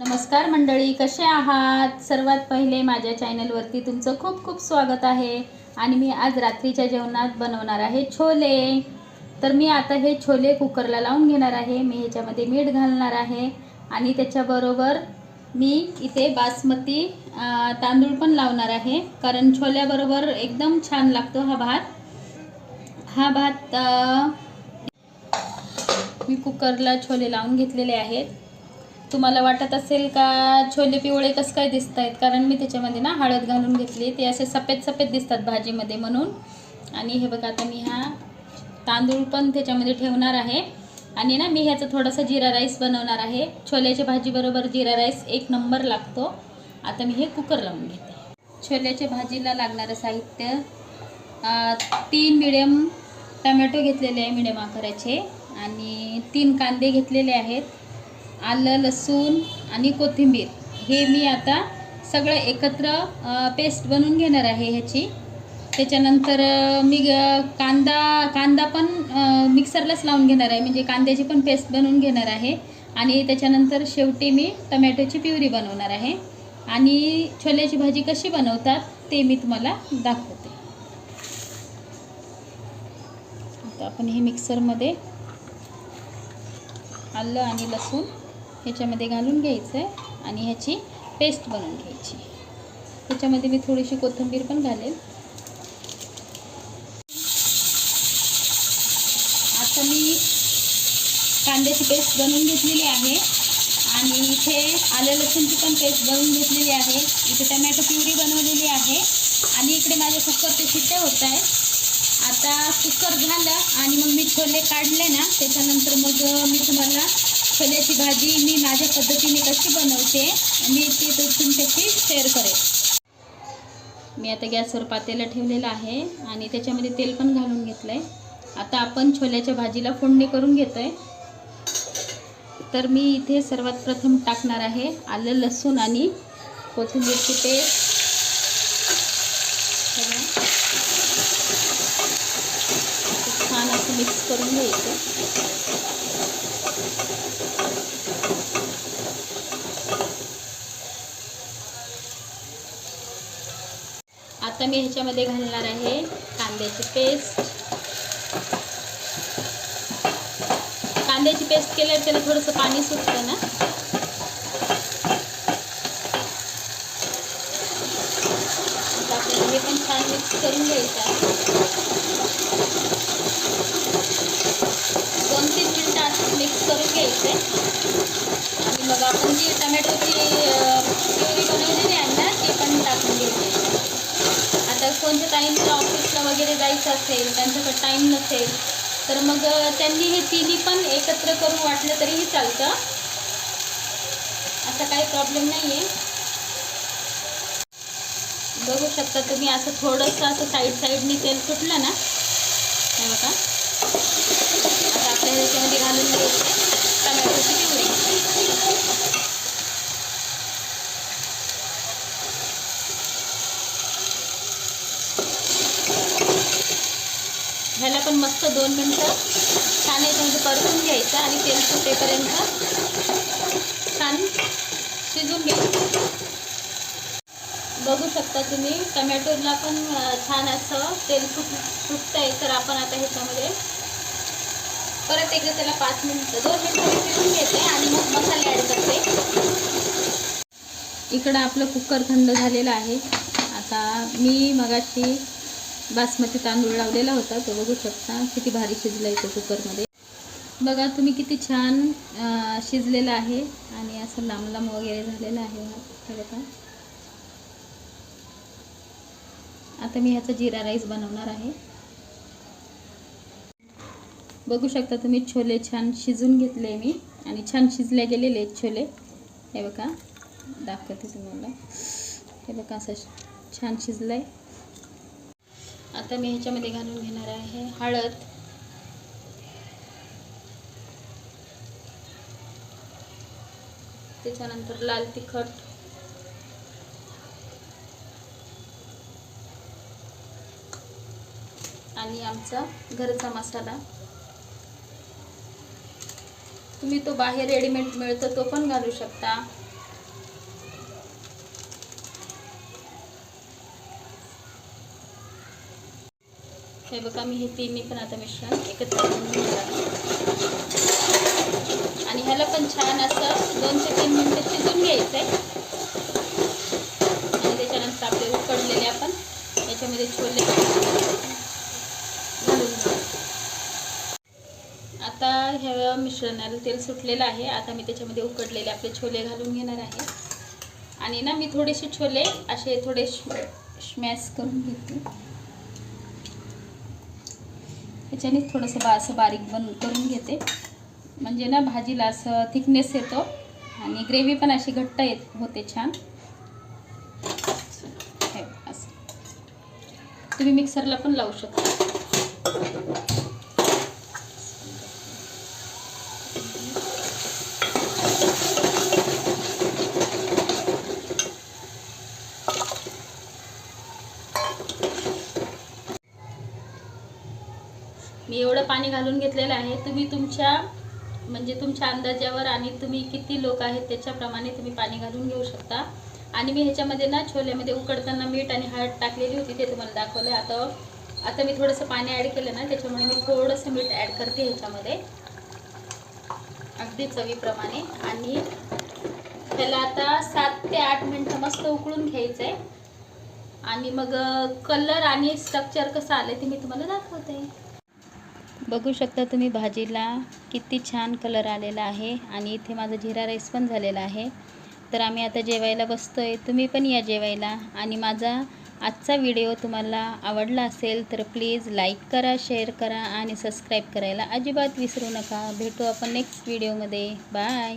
नमस्कार मंडळी कसे आहात? सर्वात पहिले माझ्या चॅनलवरती तुमचं खूप खूप स्वागत आहे आणि मी आज रात्रीच्या जेवणात बनवणार आहे छोले. तर मी आता हे छोले कुकरला लावून घेणार आहे. मी ह्याच्यामध्ये मीठ घालणार आहे आणि त्याच्याबरोबर मी इथे बासमती तांदूळ पण लावणार आहे. कारण छोल्याबरोबर एकदम छान लागतो हा भात. हा भात मी कुकरला छोले लावून घेतलेले आहेत. तुम्हाला वाटत असेल का छोले पिवळे कसं काय दिसत आहेत कारण मी त्याच्यामध्ये ना हळद घालून घेतली ते असे सफेद सफेद दिसतात भाजीमध्ये म्हणून. आणि हे बघा आता मी हा तांदूळ पण त्याच्यामध्ये ठेवणार आहे. आणि ना मी ह्याचा थोडासा जिरा राईस बनवणार आहे. छोल्याच्या भाजीबरोबर जिरा राईस एक नंबर लागतो. आता मी हे कुकर लावून घेते. छोल्याच्या भाजीला लागणारं साहित्य तीन मिडियम टमॅटो घेतलेले आहे मिडियम आकाराचे. आणि तीन कांदे घेतलेले आहेत. आलं लसूण आणि कोथिंबीर. हे मी आता सगळं एकत्र पेस्ट बनवून घेणार आहे ह्याची. त्याच्यानंतर मी ग- कांदा कांदा पण मिक्सरलाच लावून घेणार आहे. म्हणजे कांद्याची पण पेस्ट बनवून घेणार आहे. आणि त्याच्यानंतर शेवटी मी टमॅटोची प्युरी बनवणार आहे. आणि छोल्याची भाजी कशी बनवतात ते मी तुम्हाला दाखवते. आता आपण हे मिक्सरमध्ये आलं आणि लसूण. ह्याच्यामध्ये घालून घ्यायचं आहे आणि ह्याची पेस्ट बनवून घ्यायची. ह्याच्यामध्ये मी थोडीशी कोथिंबीर पण घालेल. आता मी कांद्याची पेस्ट बनवून घेतलेली आहे आणि इथे आलं लसूणची पण पेस्ट बनवून घेतलेली आहे. इथे टमॅटो प्युरी बनवलेली आहे आणि इकडे माझ्या कुकरचे शिट्ट्या होत आहेत आता कुकर झालं आणि मग मी छोले काढले ना त्याच्यानंतर मग मी तुम्हाला छोल्याची भाजी मी माझ्या पद्धतीने कशी बनवते मी ती तुमच्याशी शेअर करेन. मी आता गॅसवर पातेलं ठेवलेलं आहे आणि त्याच्यामध्ये तेल पण घालून घेतलं आहे आता आपण छोल्याच्या भाजीला फोडणी करून घेतो आहे तर मी इथे सर्वात प्रथम टाकणार आहे आलं लसूण आणि कोथिंबीरची पेस्ट. छान असं मिक्स करून घ्यायचं. आता मी ह्याच्यामध्ये घालणार आहे कांद्याची पेस्ट. कांद्याची पेस्ट केल्यावर त्याला थोडंसं पाणी सुटतं ना? आपल्याला हे पण छान मिक्स करून घ्यायचं आहे. दोन तीन मिनटं मिक्स करून घ्यायचं आहे आणि मग आपण जी टमॅटोची प्युरी बनवलेली आहे ना ती पण टाकून घ्यायची आता कोणत्या टाईमला ऑफिसला वगैरे जायचं असेल त्यांच्याकडे टाईम नसेल तर मग त्यांनी हे तिन्ही पण एकत्र करून वाटलं तरीही चालतं. असा काही प्रॉब्लेम नाही आहे बघू शकता तुम्ही असं थोडंसं असं साईड साईडने तेल सुटलं ना. हे बघा. आता आपल्या ह्याच्यामध्ये घालून घ्यायचं टमॅटोची पिवळी आपण मस्त दोन मिनटं छान याच्यामध्ये परतून घ्यायचं आणि तेल सुटेपर्यंत छान शिजून घ्यायचं. बघू शकता तुम्ही टमॅटोला पण छान असं तेल सुट आहे तर आपण आता ह्याच्यामध्ये परत एकदा त्याला पाच मिनटं दोन मिनटं शिजून घेते आणि मग मसाले ॲड करते. इकडं आपलं कुकर थंड झालेलं आहे. आता मी मगाशी बासमती तांदूळ लावलेला होता तो बघू शकता. किती भारी शिजला आहे तो कुकरमध्ये. बघा तुम्ही किती छान शिजलेलं आहे. आणि असं लांब लांब वगैरे झालेलं आहे. हे बघा आता. मी ह्याचा जिरा राईस बनवणार आहे. बघू शकता तुम्ही छोले छान शिजून घेतले मी. आणि छान शिजले गेलेले आहेत छोले. हे बघा दाखवते तुम्हाला. हे बघा असं छान शिजलं आहे आता मी ह्याच्यामध्ये घालून घेणार आहे हळद. त्याच्यानंतर लाल तिखट. आणि आमचा घरचा मसाला. तुम्ही तो बाहेर रेडीमेड मिळतो तो पण घालू शकता. हे बघा मी हे तिन्ही पण आता मिश्रण एकत्र आणि ह्याला पण छान असं दोन ते तीन मिनटं शिजून घ्यायचं आहे आणि त्याच्यानंतर आपले उकडलेले आपण याच्यामध्ये छोले घालून आता ह्या मिश्रणाला तेल सुटलेलं आहे. आता मी त्याच्यामध्ये उकडलेले आपले छोले घालून घेणार आहे. आणि ना मी थोडेसे छोले असे थोडे स्मॅश करून घेते. त्याच्याने थोडंसं बा असं बारीक बन करून घेते. म्हणजे ना भाजीला असं थिकनेस येतो आणि ग्रेव्ही पण अशी घट्ट येत होते छान. हे असं. तुम्ही मिक्सरला पण लावू शकता. मी एवढं पाणी घालून घेतलेलं आहे. तुम्ही तुमच्या म्हणजे तुमच्या अंदाजावर आणि तुम्ही किती लोक आहेत त्याच्याप्रमाणे तुम्ही पाणी घालून घेऊ शकता. आणि मी ह्याच्यामध्ये ना छोल्यामध्ये उकडताना मीठ आणि हळद टाकलेली होती ते तुम्हाला दाखवलं आता आता मी थोडंसं पाणी ॲड केलं ना त्याच्यामुळे मी थोडंसं मीठ ॲड करते ह्याच्यामध्ये. अगदी चवीप्रमाणे. आणि त्याला आता सात ते आठ मिनटं मस्त उकळून घ्यायचं आहे आणि मग कलर आणि स्ट्रक्चर कसं आलं ते मी तुम्हाला दाखवते. बघू शकता तुम्ही भाजीला किती छान कलर आलेला आहे आणि इथे माझा जिरा राईस पण झालेला आहे. तर आम्ही आता जेवायला बसतो आहे तुम्ही पण या जेवायला आणि माझा आजचा व्हिडिओ तुम्हाला आवडला असेल तर प्लीज लाईक करा शेअर करा आणि सबस्क्राईब करायला अजिबात विसरू नका. भेटू आपण नेक्स्ट व्हिडिओमध्ये बाय